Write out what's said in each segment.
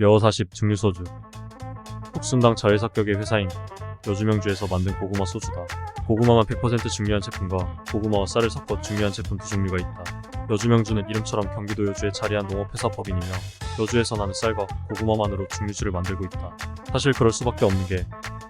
여40 증류소주 흑순당 자회사격의 회사인 여주명주에서 만든 고구마 소주다. 고구마만 100% 증류한 제품과 고구마와 쌀을 섞어 증류한 제품 두 종류가 있다. 여주명주는 이름처럼 경기도 여주에 자리한 농업회사 법인이며 여주에서 나는 쌀과 고구마만으로 증류주를 만들고 있다. 사실 그럴 수밖에 없는 게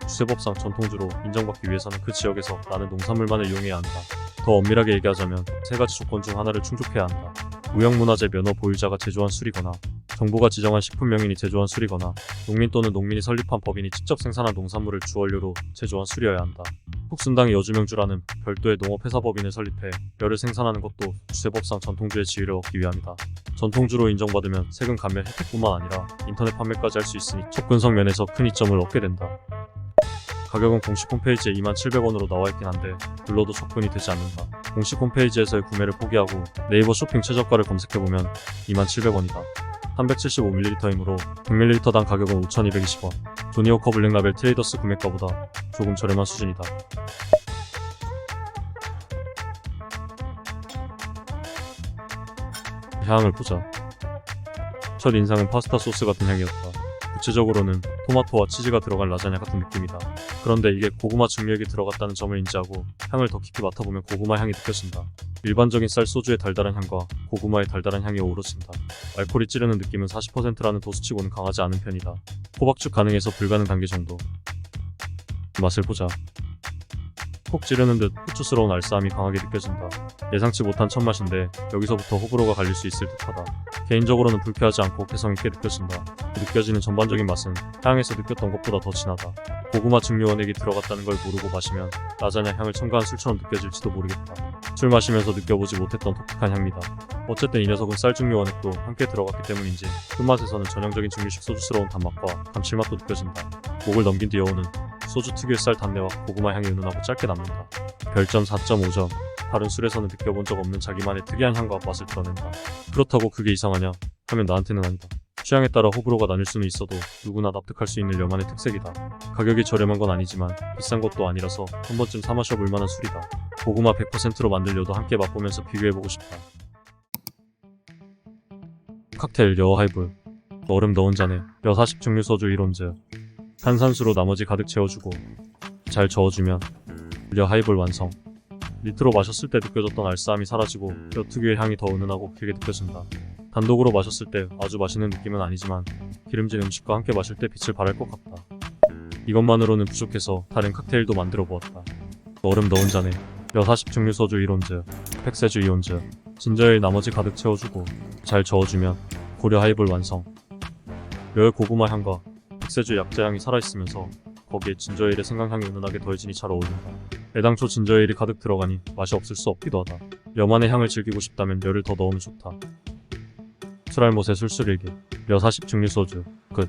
주세법상 전통주로 인정받기 위해서는 그 지역에서 나는 농산물만을 이용해야 한다. 더 엄밀하게 얘기하자면 세 가지 조건 중 하나를 충족해야 한다. 무형문화재 면허 보유자가 제조한 술이거나 정부가 지정한 식품명인이 제조한 술이거나 농민 또는 농민이 설립한 법인이 직접 생산한 농산물을 주원료로 제조한 술이어야 한다. 흑순당이 여주명주라는 별도의 농업회사 법인을 설립해 멸을 생산하는 것도 주세법상 전통주의 지위를 얻기 위함이다. 전통주로 인정받으면 세금 감면 혜택뿐만 아니라 인터넷 판매까지 할 수 있으니 접근성 면에서 큰 이점을 얻게 된다. 가격은 공식 홈페이지에 2700원으로 나와 있긴 한데 불러도 접근이 되지 않는다. 공식 홈페이지에서의 구매를 포기하고 네이버 쇼핑 최저가를 검색해보면 2700원이다. 375ml이므로 100ml당 가격은 5220원. 조니워커 블랙라벨 트레이더스 구매가보다 조금 저렴한 수준이다. 향을 보자. 첫 인상은 파스타 소스 같은 향이었다. 구체적으로는 토마토와 치즈가 들어간 라자냐 같은 느낌이다. 그런데 이게 고구마 증류액이 들어갔다는 점을 인지하고 향을 더 깊이 맡아보면 고구마 향이 느껴진다. 일반적인 쌀 소주의 달달한 향과 고구마의 달달한 향이 어우러진다. 알코올이 찌르는 느낌은 40%라는 도수치고는 강하지 않은 편이다. 호박죽 가능해서 불가능 단계 정도. 맛을 보자. 콕 찌르는 듯 후추스러운 알싸함이 강하게 느껴진다. 예상치 못한 첫 맛인데 여기서부터 호불호가 갈릴 수 있을 듯하다. 개인적으로는 불쾌하지 않고 개성 있게 느껴진다. 그 느껴지는 전반적인 맛은 향에서 느꼈던 것보다 더 진하다. 고구마 증류원액이 들어갔다는 걸 모르고 마시면 라자냐 향을 첨가한 술처럼 느껴질지도 모르겠다. 술 마시면서 느껴보지 못했던 독특한 향미다. 어쨌든 이 녀석은 쌀 증류원액도 함께 들어갔기 때문인지 끝맛에서는 전형적인 증류식 소주스러운 단맛과 감칠맛도 느껴진다. 목을 넘긴 뒤 여우는 소주 특유의 쌀 단내와 고구마 향이 은은하고 짧게 남는다. 별점 4.5점. 다른 술에서는 느껴본 적 없는 자기만의 특이한 향과 맛을 드러낸다. 그렇다고 그게 이상하냐? 하면 나한테는 아니다. 취향에 따라 호불호가 나뉠 수는 있어도 누구나 납득할 수 있는 려만의 특색이다. 가격이 저렴한 건 아니지만 비싼 것도 아니라서 한 번쯤 사 마셔볼 만한 술이다. 고구마 100%로 만들려도 함께 맛보면서 비교해보고 싶다. 칵테일 여 하이볼 얼음 넣은 잔에 여40 증류 소주 1온즈 탄산수로 나머지 가득 채워주고 잘 저어주면 여 하이볼 완성 리트로 마셨을 때 느껴졌던 알싸함이 사라지고 여 특유의 향이 더 은은하고 길게 느껴진다 단독으로 마셨을 때 아주 맛있는 느낌은 아니지만 기름진 음식과 함께 마실 때 빛을 발할 것 같다 이것만으로는 부족해서 다른 칵테일도 만들어 보았다 얼음 넣은 잔에 여40 증류 소주 1온즈 팩세주 2온즈 진저일 나머지 가득 채워주고 잘 저어주면 고려 하이볼 완성 열 고구마 향과 백세주 약재 향이 살아있으면서 거기에 진저에일의 생강향이 은은하게 더해지니 잘 어울린다. 애당초 진저에일이 가득 들어가니 맛이 없을 수 없기도 하다. 여만의 향을 즐기고 싶다면 열을 더 넣으면 좋다. 술알못의 술술일기. 여40 증류 소주. 끝